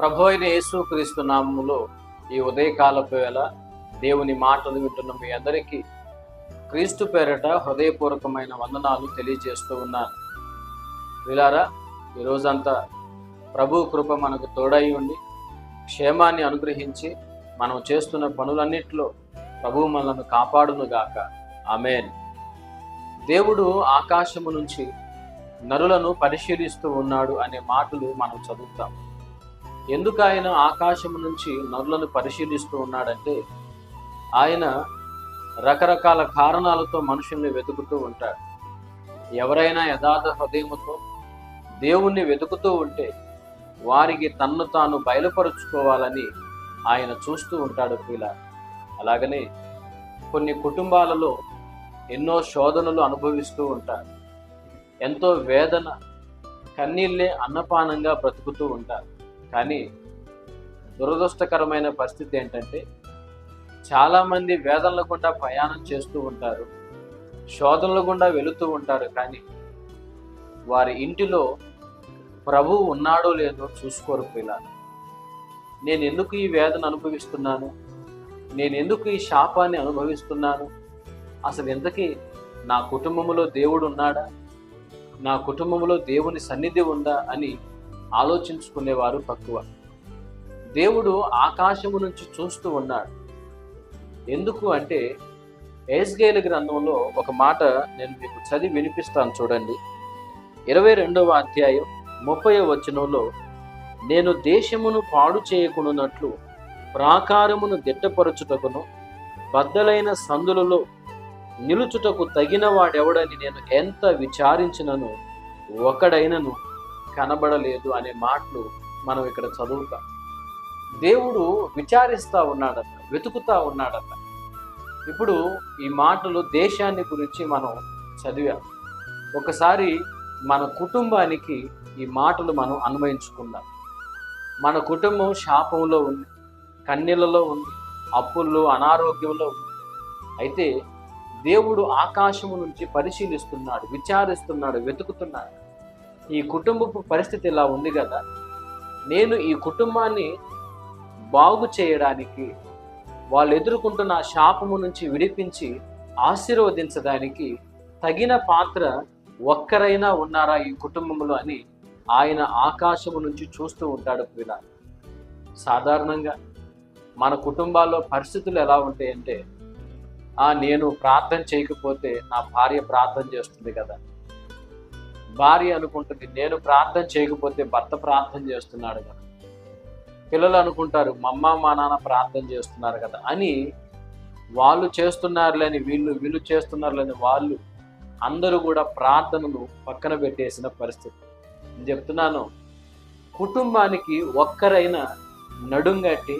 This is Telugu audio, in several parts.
ప్రభు అయిన యేసుక్రీస్తు నామములో ఈ ఉదయకాలపు వేళ దేవుని మాటలు వింటున్న మీ అందరికీ క్రీస్తు పేరట హృదయపూర్వకమైన వందనాలు తెలియజేస్తూ ఉన్నాను. విలారా ఈ రోజంతా ప్రభు కృప మనకు తోడై ఉండి క్షేమాన్ని అనుగ్రహించి మనం చేస్తున్న పనులన్నింటిలో ప్రభు మనల్ని కాపాడునుగాక. ఆమెన్. దేవుడు ఆకాశము నుంచి నరులను పరిశీలిస్తూ ఉన్నాడు అనే మాటలు మనం చదువుతాం. ఎందుకు ఆయన ఆకాశం నుంచి నరులను పరిశీలిస్తూ ఉన్నాడంటే ఆయన రకరకాల కారణాలతో మనుషుల్ని వెతుకుతూ ఉంటాడు. ఎవరైనా యథార్థ హృదయముతో దేవుణ్ణి వెతుకుతూ ఉంటే వారికి తన్ను తాను బయలుపరుచుకోవాలని ఆయన చూస్తూ ఉంటాడు ఇలా అలాగనే కొన్ని కుటుంబాలలో ఎన్నో శోధనలు అనుభవిస్తూ ఉంటారు. ఎంతో వేదన కన్నీళ్ళే అన్నపానంగా బ్రతుకుతూ ఉంటారు. కానీ దురదృష్టకరమైన పరిస్థితి ఏంటంటే చాలామంది వేదనల గుండా ప్రయాణం చేస్తూ ఉంటారు శోధనల గుండా వెళుతూ ఉంటారు కానీ వారి ఇంటిలో ప్రభు ఉన్నాడో లేదో చూసుకోరు పిల్లలు. నేను ఎందుకు ఈ వేదన అనుభవిస్తున్నాను? నేను ఎందుకు ఈ శాపాన్ని అనుభవిస్తున్నాను? అసలు ఎంతకీ నా కుటుంబంలో దేవుడు ఉన్నాడా? నా కుటుంబంలో దేవుని సన్నిధి ఉందా అని ఆలోచించుకునేవారు తక్కువ. దేవుడు ఆకాశము నుంచి చూస్తూ ఉన్నాడు. ఎందుకు అంటే ఏస్గేల గ్రంథంలో ఒక మాట నేను మీకు చదివి వినిపిస్తాను చూడండి. ఇరవై రెండవ అధ్యాయం ముప్పై వచనంలో నేను దేశమును పాడు చేయకునున్నట్లు ప్రాకారమును దిట్టపరచుటకును బద్దలైన సందులలో నిలుచుటకు తగిన వాడెవడని నేను ఎంత విచారించినను ఒకడైనను కనబడలేదు అనే మాటలు మనం ఇక్కడ చదువుతాం. దేవుడు విచారిస్తూ ఉన్నాడట వెతుకుతా ఉన్నాడట. ఇప్పుడు ఈ మాటలు దేశాన్ని గురించి మనం చదివాం. ఒకసారి మన కుటుంబానికి ఈ మాటలు మనం అన్వయించుకుందాం. మన కుటుంబం శాపంలో ఉంది కన్నీళ్ళలో ఉంది అప్పుల్లో అనారోగ్యంలో ఉంది. అయితే దేవుడు ఆకాశము నుంచి పరిశీలిస్తున్నాడు విచారిస్తున్నాడు వెతుకుతున్నాడు. ఈ కుటుంబపు పరిస్థితి ఇలా ఉంది కదా. నేను ఈ కుటుంబాన్ని బాగు చేయడానికి వాళ్ళు ఎదుర్కొంటున్న శాపము నుంచి విడిపించి ఆశీర్వదించడానికి తగిన పాత్ర ఒక్కరైనా ఉన్నారా ఈ కుటుంబంలో అని ఆయన ఆకాశము నుంచి చూస్తూ ఉంటాడు పిల్ల సాధారణంగా మన కుటుంబాల్లో పరిస్థితులు ఎలా ఉంటాయంటే ఆ నేను ప్రార్థన చేయకపోతే నా భార్య ప్రార్థన చేస్తుంది కదా. భార్య అనుకుంటుంది నేను ప్రార్థన చేయకపోతే భర్త ప్రార్థన చేస్తున్నాడు కదా. పిల్లలు అనుకుంటారు మా అమ్మ మా నాన్న ప్రార్థన చేస్తున్నారు కదా అని వాళ్ళు చేస్తున్నారులేని వీళ్ళు వీళ్ళు చేస్తున్నారులేని వాళ్ళు అందరూ కూడా ప్రార్థనను పక్కన పెట్టేసిన పరిస్థితి. నేను చెప్తున్నాను కుటుంబానికి ఒక్కరైనా నడుంగట్టి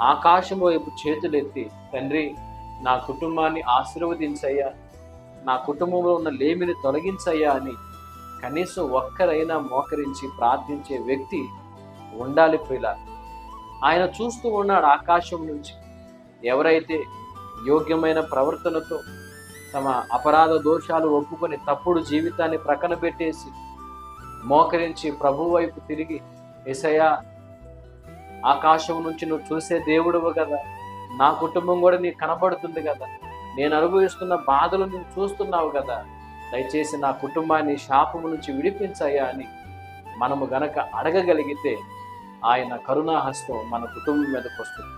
ఆకాశం వైపు చేతులెత్తి తండ్రి నా కుటుంబాన్ని ఆశీర్వదించయ్యా నా కుటుంబంలో ఉన్న లేమిని తొలగించయ్యా అని కనీసం ఒక్కరైనా మోకరించి ప్రార్థించే వ్యక్తి ఉండాలి ప్రిలా ఆయన చూస్తూ ఉన్నాడు ఆకాశం నుంచి. ఎవరైతే యోగ్యమైన ప్రవర్తనతో తమ అపరాధ దోషాలు ఒప్పుకొని తప్పుడు జీవితాన్ని ప్రక్కన పెట్టేసి మోకరించి ప్రభు వైపు తిరిగి ఎసయ ఆకాశం నుంచి నువ్వు చూసే దేవుడువు కదా. నా కుటుంబం కూడా నీకు కనబడుతుంది కదా. నేను అనుభవిస్తున్న బాధలు నువ్వు చూస్తున్నావు కదా. దయచేసి నా కుటుంబాన్ని శాపము నుంచి విడిపించయ్యా అని మనము గనక అడగగలిగితే ఆయన కరుణాహస్తం మన కుటుంబం మీదకి వస్తుంది.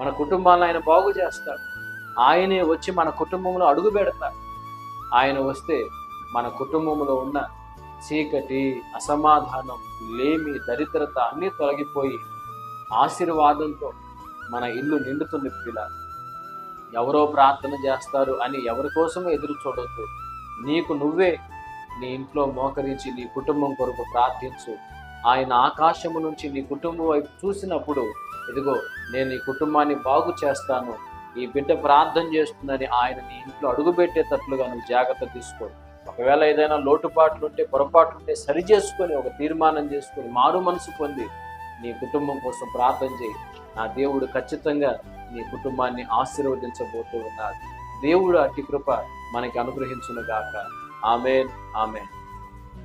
మన కుటుంబాలను ఆయన బాగు చేస్తాడు. ఆయనే వచ్చి మన కుటుంబంలో అడుగు పెడతాడు. ఆయన వస్తే మన కుటుంబంలో ఉన్న చీకటి అసమాధానం లేమి దరిద్రత అన్నీ తొలగిపోయి ఆశీర్వాదంతో మన ఇల్లు నిండుతుంది పిల్ల ఎవరో ప్రార్థన చేస్తారు అని ఎవరి కోసమో ఎదురు చూడొద్దు. నీకు నువ్వే నీ ఇంట్లో మోకరించి నీ కుటుంబం కొరకు ప్రార్థించు. ఆయన ఆకాశము నుంచి నీ కుటుంబం వైపు చూసినప్పుడు ఇదిగో నేను నీ కుటుంబాన్ని బాగు చేస్తాను. ఈ బిడ్డ ప్రార్థన చేస్తుందని ఆయన నీ ఇంట్లో అడుగుపెట్టేటట్లుగా నువ్వు జాగ్రత్త తీసుకో. ఒకవేళ ఏదైనా లోటుపాట్లు ఉంటే పొరపాట్లు ఉంటే సరి చేసుకొని ఒక తీర్మానం చేసుకొని మారు మనసు పొంది నీ కుటుంబం కోసం ప్రార్థన చేయి. నా దేవుడు ఖచ్చితంగా నీ కుటుంబాన్ని ఆశీర్వదించబోతూ ఉన్నాడు. దేవుడు అట్టి కృప మనకి అనుగ్రహించునుగాక. Amen amen.